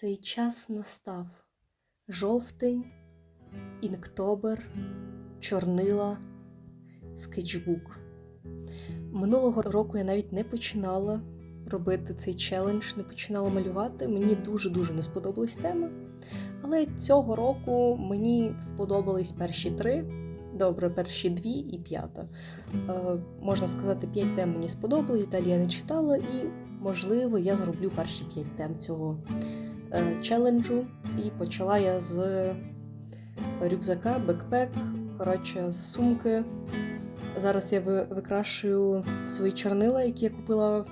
Цей час настав жовтень, інктобер, чорнила, скетчбук. Минулого року я навіть не починала робити цей челендж, не починала малювати. Мені дуже-дуже не сподобались теми. Але цього року мені сподобались перші три. Добре, перші дві і п'ята. Е, можна сказати, п'ять тем мені сподобались, далі я не читала, і, можливо, я зроблю перші п'ять тем цього челенджу. І почала я з рюкзака, бекпек, коротше, з сумки. Зараз я викрашую свої чорнила, які я купила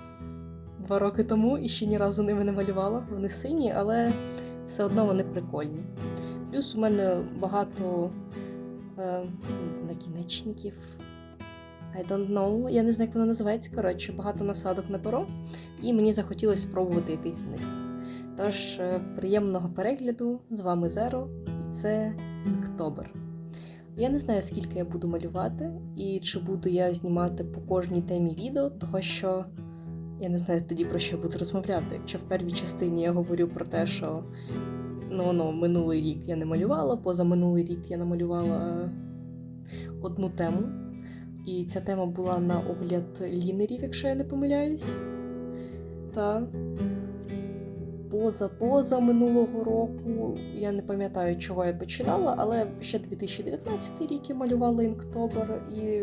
два роки тому і ще ні разу ними не малювала. Вони сині, але все одно вони прикольні. Плюс у мене багато е, накінечників. I don't know, я не знаю, як воно називається. Коротше, багато насадок на перо, і мені захотілося спробувати якийсь з них. Тож, е, приємного перегляду, з вами Зеро, і це Октобер. Я не знаю, скільки я буду малювати, і чи буду я знімати по кожній темі відео, того що я не знаю тоді про що я буду розмовляти. Якщо в першій частині я говорю про те, що ну, ну, минулий рік я не малювала, позаминулий рік я намалювала одну тему. І ця тема була на огляд лінерів, якщо я не помиляюсь. Та поза-поза минулого року. Я не пам'ятаю, чого я починала, але ще 2019 рік я малювала інктобер, і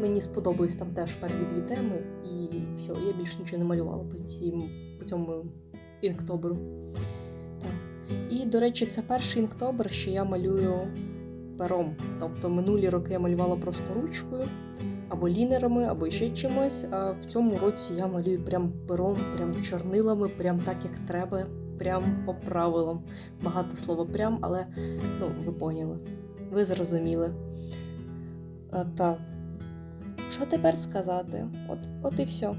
мені сподобались там теж перві дві теми, і все, я більше нічого не малювала по, цім, по цьому інктоберу. І, до речі, це перший інктобер, що я малюю пером. Тобто минулі роки я малювала просто ручкою, або лінерами, або ще чимось. А в цьому році я малюю прям пером, прям чорнилами, прям так, як треба, прям по правилам. Багато слова прям, але ну, ви поняли. Ви зрозуміли. А, та. Що тепер сказати? От, от і все.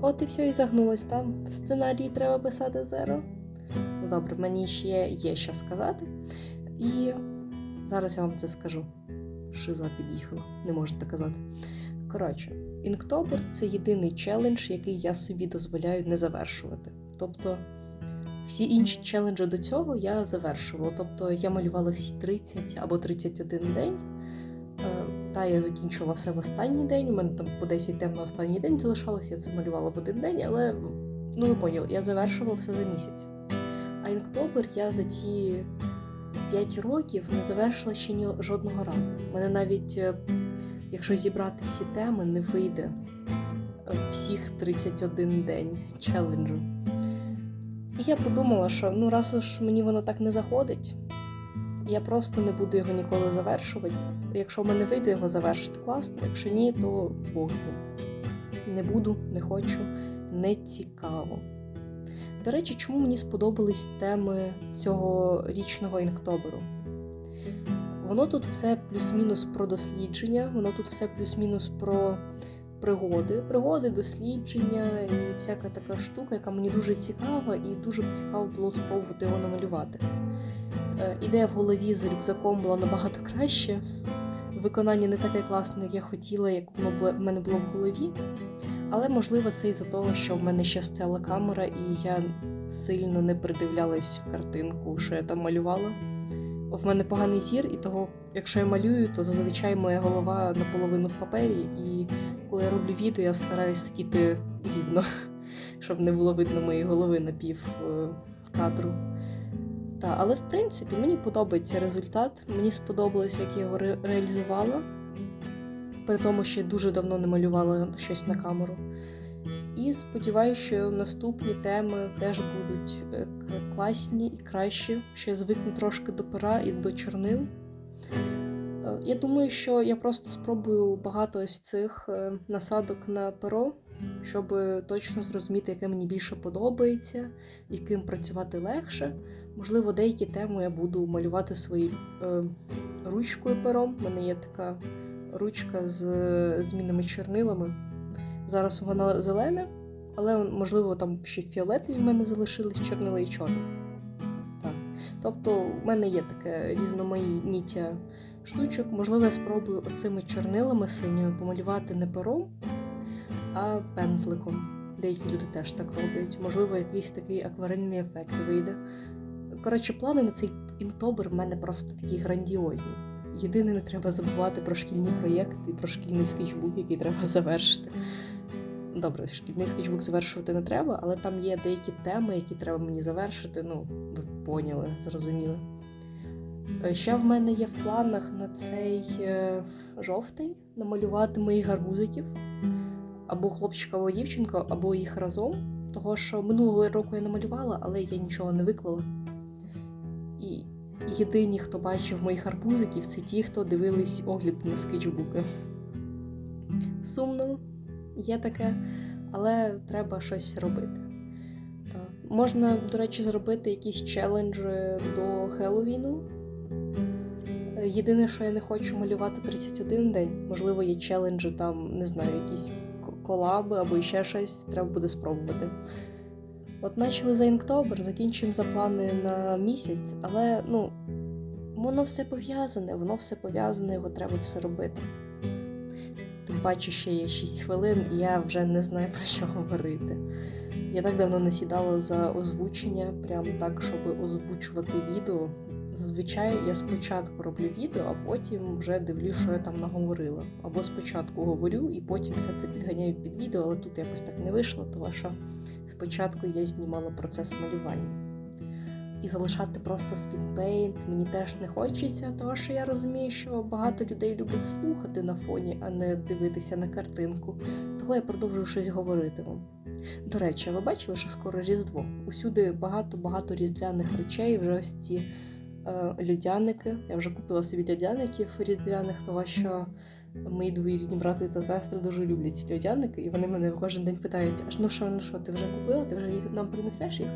От і все і загнулось там. Сценарій треба писати зеро. Добре, мені ще є що сказати. І зараз я вам це скажу. Шиза під'їхала, не можна так казати. Коротше, Інктобер це єдиний челендж, який я собі дозволяю не завершувати. Тобто всі інші челенджі до цього я завершувала. Тобто я малювала всі 30 або 31 день. Е, Та я закінчувала все в останній день. У мене там по 10 тем на останній день залишалось, я це малювала в один день, але ну ви поняли, я завершувала все за місяць. А інктобер я за ці 5 років не завершила ще ні жодного разу. Мене навіть, е, якщо зібрати всі теми, не вийде е, всіх 31 день челенджу. І я подумала, що ну раз уж мені воно так не заходить, я просто не буду його ніколи завершувати. Якщо в мене вийде його завершити, класно, якщо ні, то Бог з ним. Не буду, не хочу, не цікаво. До речі, чому мені сподобались теми цього річного інктоберу? Воно тут все плюс-мінус про дослідження, воно тут все плюс-мінус про пригоди, пригоди, дослідження і всяка така штука, яка мені дуже цікава, і дуже б цікаво було спробувати його намалювати. Е, Ідея в голові з рюкзаком була набагато краще. Виконання не таке класне, як я хотіла, як воно в мене було в голові. Але можливо це із-за того, що в мене ще стояла камера, і я сильно не придивлялась в картинку, що я там малювала. В мене поганий зір, і того, якщо я малюю, то зазвичай моя голова наполовину в папері, і коли я роблю відео, я стараюсь сидіти рівно, щоб не було видно моєї голови на пів е, кадру. Та, але в принципі мені подобається результат. Мені сподобалось, як я його ре- реалізувала. При тому, що дуже давно не малювала щось на камеру. І сподіваюся, що наступні теми теж будуть е, класні і кращі, я звикну трошки до пера і до чорнил. Е, Я думаю, що я просто спробую багато ось цих е, насадок на перо, щоб точно зрозуміти, яке мені більше подобається, яким працювати легше. Можливо, деякі теми я буду малювати своєю ручкою пером. У мене є така ручка з змінними чорнилами. Зараз воно зелене, але можливо там ще фіолетові в мене залишились чорнила і чорні. Так. Тобто, в мене є таке різноманіття штучок. Можливо, я спробую оцими чорнилами синіми помалювати не пером, а пензликом. деякі люди теж так роблять. Можливо, якийсь такий акварельний ефект вийде. Коротше, плани на цей інктобер в мене просто такі грандіозні. Єдине, не треба забувати про шкільні проєкти про шкільний скетчбук, який треба завершити. Добре, шкільний скетчбук завершувати не треба, але там є деякі теми, які треба мені завершити. Ну, ви поняли, зрозуміли. Е, Ще в мене є в планах на цей е, жовтень намалювати моїх гарбузиків або хлопчика, або дівчинка, або їх разом. Того, що минулого року я намалювала, але я нічого не виклала. Єдині, хто бачив моїх арбузиків, це ті, хто дивились огляд на скетчбуки. Сумно, є таке, але треба щось робити. Так. Можна, до речі, зробити якісь челенджі до Хеллоуіну. Єдине, що я не хочу малювати 31 день. Можливо, є челенджі, там, не знаю, якісь колаби або ще щось, треба буде спробувати. От почали за інктобер, закінчуємо за плани на місяць, але ну, воно все пов'язане, воно все пов'язане, його треба все робити. Тим паче ще є 6 хвилин, і я вже не знаю про що говорити. Я так давно не сідала за озвучення, прям так, щоб озвучувати відео. Зазвичай я спочатку роблю відео, а потім вже дивлюсь, що я там наговорила. Або спочатку говорю і потім все це підганяю під відео, але тут якось так не вийшло, тому що спочатку я знімала процес малювання. І залишати просто спідпейнт мені теж не хочеться, тому що я розумію, що багато людей люблять слухати на фоні, а не дивитися на картинку. Того я продовжую щось говорити вам. До речі, ви бачили, що скоро Різдво? Усюди багато-багато різдвяних речей, вже ось ці е, льодяники. Я вже купила собі льодяників різдвяних, тому що мої двоюрідні брати та сестри дуже люблять ці льодяники, і вони мене кожен день питають: аж ну що, ну що, ти вже купила? Ти вже їх нам принесеш їх?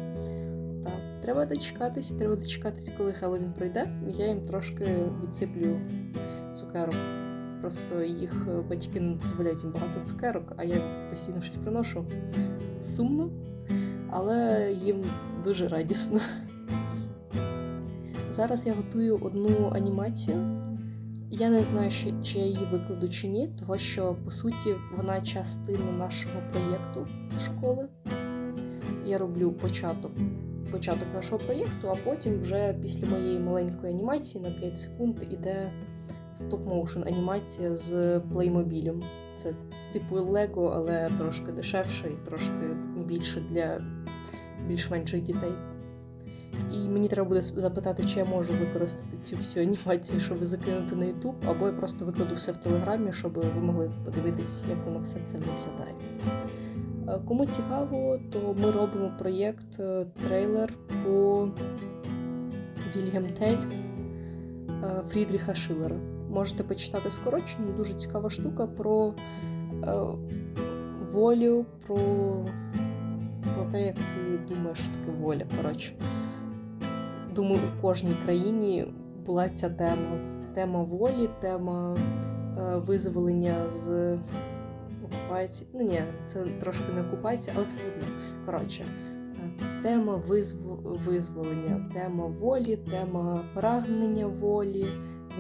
Так, треба дочекатись, треба дочекатись, коли Хеллоуін пройде, я їм трошки відсиплю цукерок. Просто їх е, батьки не дозволяють їм багато цукерок, а я постійно щось приношу. Сумно, але їм дуже радісно. Зараз я готую одну анімацію. Я не знаю, чи я її викладу чи ні, тому що по суті вона частина нашого проєкту школи. Я роблю початок, початок нашого проєкту, а потім вже після моєї маленької анімації на 5 секунд іде стоп-моушен анімація з плеймобілем. Це типу Лего, але трошки дешевше і трошки більше для більш-менших дітей. І мені треба буде запитати, чи я можу використати цю всю анімацію, щоб закинути на YouTube, або я просто викладу все в Телеграмі, щоб ви могли подивитись, як воно все це виглядає. Е, Кому цікаво, то ми робимо проєкт е, трейлер по Вільгем Тель е, Фрідріха Шиллера. Можете почитати скорочення, дуже цікава штука про волю, про, про те, як ти думаєш, що таке воля. Коротше. Думаю, у кожній країні була ця тема. Тема волі, тема е, визволення з окупації. Ну ні, це трошки не окупація, але все одно. Коротше, е, тема визв... визволення, тема волі, тема прагнення волі,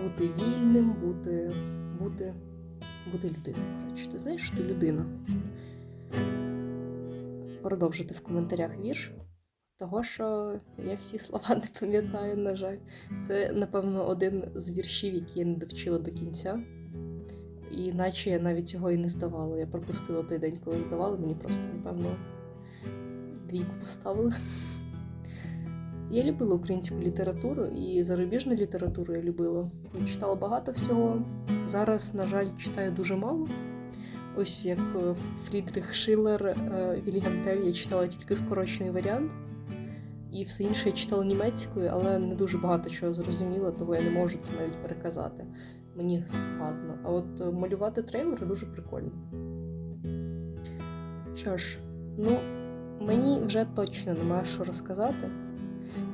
бути вільним, бути, бути, бути людиною. Коротше, ти знаєш, що ти людина. Продовжити в коментарях вірш. Того, що я всі слова не пам'ятаю, на жаль. Це, напевно, один з віршів, які я не довчила до кінця. І наче я навіть його і не здавала. Я пропустила той день, коли здавала, мені просто, напевно, двійку поставили. Я любила українську літературу і зарубіжну літературу я любила. Я читала багато всього. Зараз, на жаль, читаю дуже мало. Ось як е, Фрідрих Шиллер, е, Вільгельм Тель, я читала тільки скорочений варіант. І все інше я читала німецькою, але не дуже багато чого зрозуміла, того я не можу це навіть переказати. Мені складно. А от е, малювати трейлери дуже прикольно. Що ж, ну, мені вже точно немає що розказати.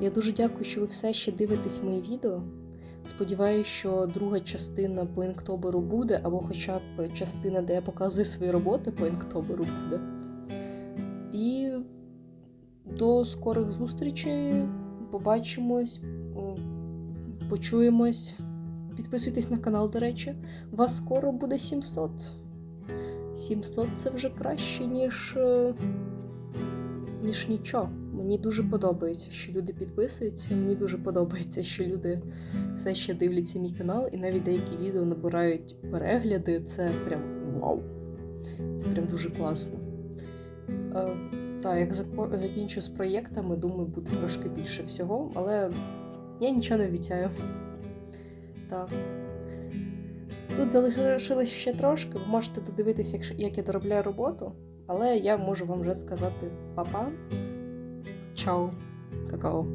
Я дуже дякую, що ви все ще дивитесь мої відео. Сподіваюся, що друга частина по інктоберу буде, або хоча б частина, де я показую свої роботи по інктоберу буде. І до скорих зустрічей. Побачимось, почуємось. Підписуйтесь на канал, до речі. Вас скоро буде 700. 700 це вже краще, ніж е, більш нічого. Мені дуже подобається, що люди підписуються. Мені дуже подобається, що люди все ще дивляться мій канал, і навіть деякі відео набирають перегляди. Це прям вау. Це прям дуже класно. Та, як закінчу з проєктами, думаю, буде трошки більше всього, але я нічого не обіцяю. Так. Тут залишилось ще трошки, ви можете додивитися, як я доробляю роботу, але я можу вам вже сказати па-па. Чао, какао.